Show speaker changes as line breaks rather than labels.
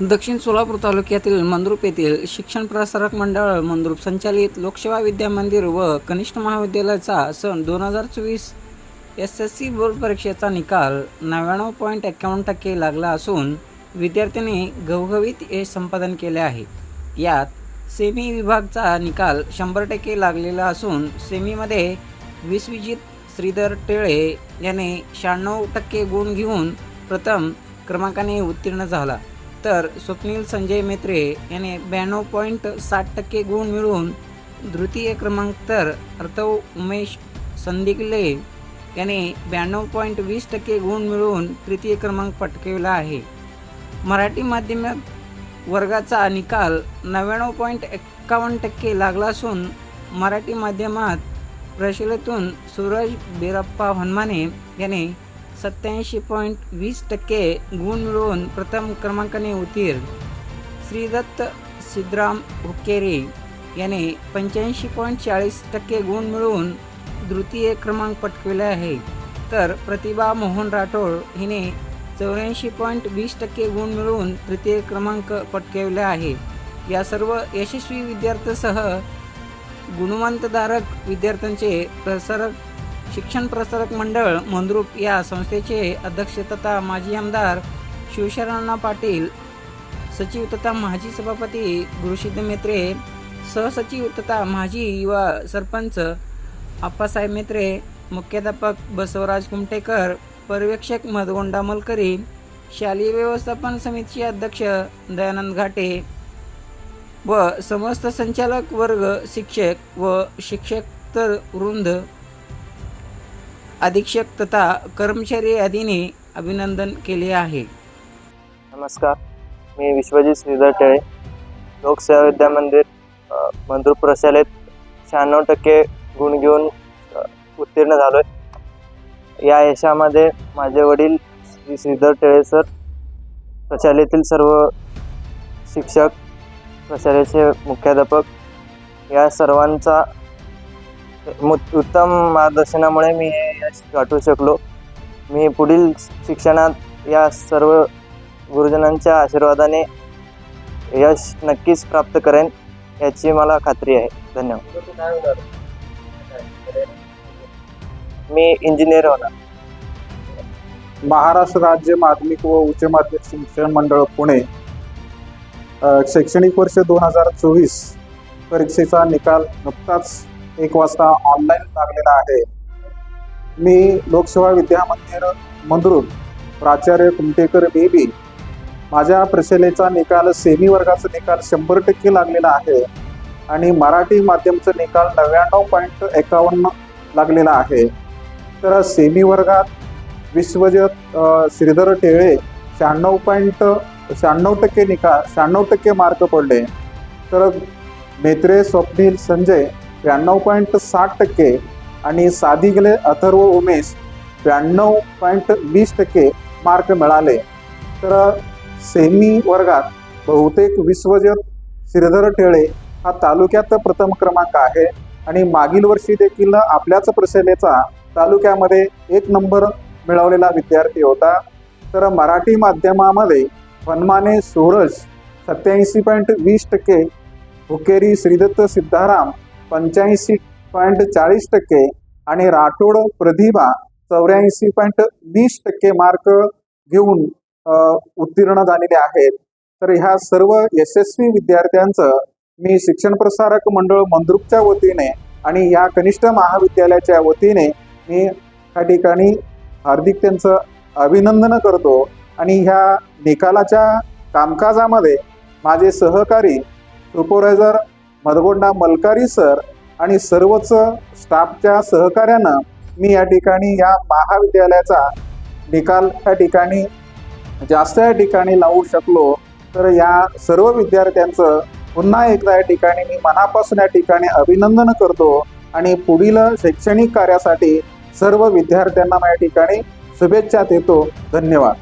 दक्षिण सोलापूर तालुक्यातील मंद्रुप येथील शिक्षण प्रसारक मंडळ मंद्रुप संचालित लोकसेवा विद्या मंदिर व कनिष्ठ महाविद्यालयाचा सन दोन हजार चोवीस एस एस सी बोर्ड परीक्षेचा निकाल नव्याण्णव पॉईंट एक्कावन्न टक्के लागला असून विद्यार्थ्यांनी घवघवीत यश संपादन केले आहे. यात सेमी विभागचा निकाल शंभर टक्के लागलेला असून सेमीमध्ये विश्वजित श्रीधर टेळे याने शहाण्णव टक्के गुण घेऊन प्रथम क्रमांकाने उत्तीर्ण झाला. तर स्वप्नील संजय मेत्रे याने ब्याण्णव पॉईंट साठ टक्के गुण मिळवून द्वितीय क्रमांक तर अर्थव उमेश संदिग्ले याने ब्याण्णव पॉईंट वीस टक्के गुण मिळवून तृतीय क्रमांक पटकविला आहे. मराठी माध्यमिक वर्गाचा निकाल नव्याण्णव पॉईंट एक्कावन्न टक्के लागला असून मराठी माध्यमात प्रशिलेतून सूरज बिरप्पा हनुमाने याने सत्याऐंशी पॉईंट वीस टक्के गुण मिळवून प्रथम क्रमांकाने उतीर्ण श्रीदत्त सिद्धराम हुक्केरी याने पंच्याऐंशी पॉईंट चाळीस टक्के गुण मिळवून तृतीय क्रमांक पटकविला आहे. तर प्रतिभा मोहन राठोड हिने चौऱ्याऐंशी पॉईंट वीस टक्के गुण मिळवून तृतीय क्रमांक पटकावले आहे. या सर्व यशस्वी विद्यार्थ्यासह गुणवंतधारक विद्यार्थ्यांचे प्रसारक शिक्षण प्रसारक मंडळ मंद्रुप या संस्थेचे अध्यक्ष तथा माजी आमदार शिवशरणा पाटील सचिव तथा माजी सभापती गुरुसिद्ध मेत्रे सहसचिव तथा माजी युवा सरपंच आप्पासाहेब मेत्रे मुख्याध्यापक बसवराज कुमटेकर पर्यवेक्षक मधगोंडा मलकरी शालेय व्यवस्थापन समितीचे अध्यक्ष दयानंद घाटे व समस्त संचालक वर्ग शिक्षक व शिक्षक तर वृंद अधीक्षक तथा कर्मचारी यादीने अभिनंदन केले आहे.
नमस्कार मी विश्वजित श्रीधर टेळे लोकसेवा विद्या मंदिर मंदूर प्रशालेत शहाण्णव टक्के गुण घेऊन उत्तीर्ण झालो आहे या यशामध्ये माझे वडील श्री श्रीधर टेळे सर प्रशालेतील सर्व शिक्षक प्रशालेचे मुख्याध्यापक या सर्वांचा उत्तम मार्गदर्शनामुळे मी हे यश गाठू शकलो. मी पुढील शिक्षणात या सर्व गुरुजनांच्या आशीर्वादाने यश नक्कीच प्राप्त करेन याची मला खात्री आहे. धन्यवाद. मी इंजिनियर होणार.
महाराष्ट्र राज्य माध्यमिक व उच्च माध्यमिक शिक्षण मंडळ पुणे. शैक्षणिक वर्ष दोन हजार चोवीस परीक्षेचा निकाल नुकताच एक वाजता ऑनलाईन लागलेला आहे. मी लोकसेवा विद्या मंदिर मंद्रुप प्राचार्य कुमटेकर बेबी माझ्या प्रशालेचा निकाल सेमी वर्गाचा निकाल शंभर टक्के लागलेला आहे आणि मराठी माध्यमचा निकाल नव्याण्णव पॉईंट एकावन्न लागलेला आहे. तर सेमी वर्गात विश्वजत श्रीधर टेळे शहाण्णव पॉईंट शहाण्णव टक्के निकाल शहाण्णव टक्के मार्क पडले. तर मेत्रे स्वप्नील संजय ब्याण्णव पॉईंट साठ टक्के आणि सादिगले अथर्व उमेश त्र्याण्णव पॉईंट वीस टक्के मार्क मिळाले. तर सेमी वर्गात बहुतेक विश्वजत श्रीधर टेळे हा तालुक्यात प्रथम क्रमांक आहे आणि मागील वर्षी देखील आपल्याच प्रशालेचा तालुक्यामध्ये एक नंबर मिळवलेला विद्यार्थी होता. तर मराठी माध्यमामध्ये वनमाने सूरज सत्याऐंशी पॉईंट वीस टक्के हुकेरी श्रीदत्त सिद्धाराम पंच्याऐंशी पॉईंट चाळीस टक्के आणि राठोड प्रतिभा चौऱ्याऐंशी पॉईंट वीस टक्के मार्क घेऊन उत्तीर्ण झालेले आहेत. तर ह्या सर्व यशस्वी विद्यार्थ्यांचं मी शिक्षण प्रसारक मंडळ मंद्रुपच्या वतीने आणि या कनिष्ठ महाविद्यालयाच्या वतीने मी या ठिकाणी हार्दिक त्यांचं अभिनंदन करतो आणि ह्या निकालाच्या कामकाजामध्ये माझे सहकारी सुपरवायझर मधगोंडा मलकारी सर आणि सर्वच स्टाफच्या सहकार्यानं मी या ठिकाणी या महाविद्यालयाचा निकाल या ठिकाणी जास्त या ठिकाणी लावू शकलो तर या सर्व विद्यार्थ्यांचं पुन्हा एकदा या ठिकाणी मी मनापासून या ठिकाणी अभिनंदन करतो आणि पुढील शैक्षणिक कार्यासाठी सर्व विद्यार्थ्यांना या ठिकाणी शुभेच्छा देतो. धन्यवाद.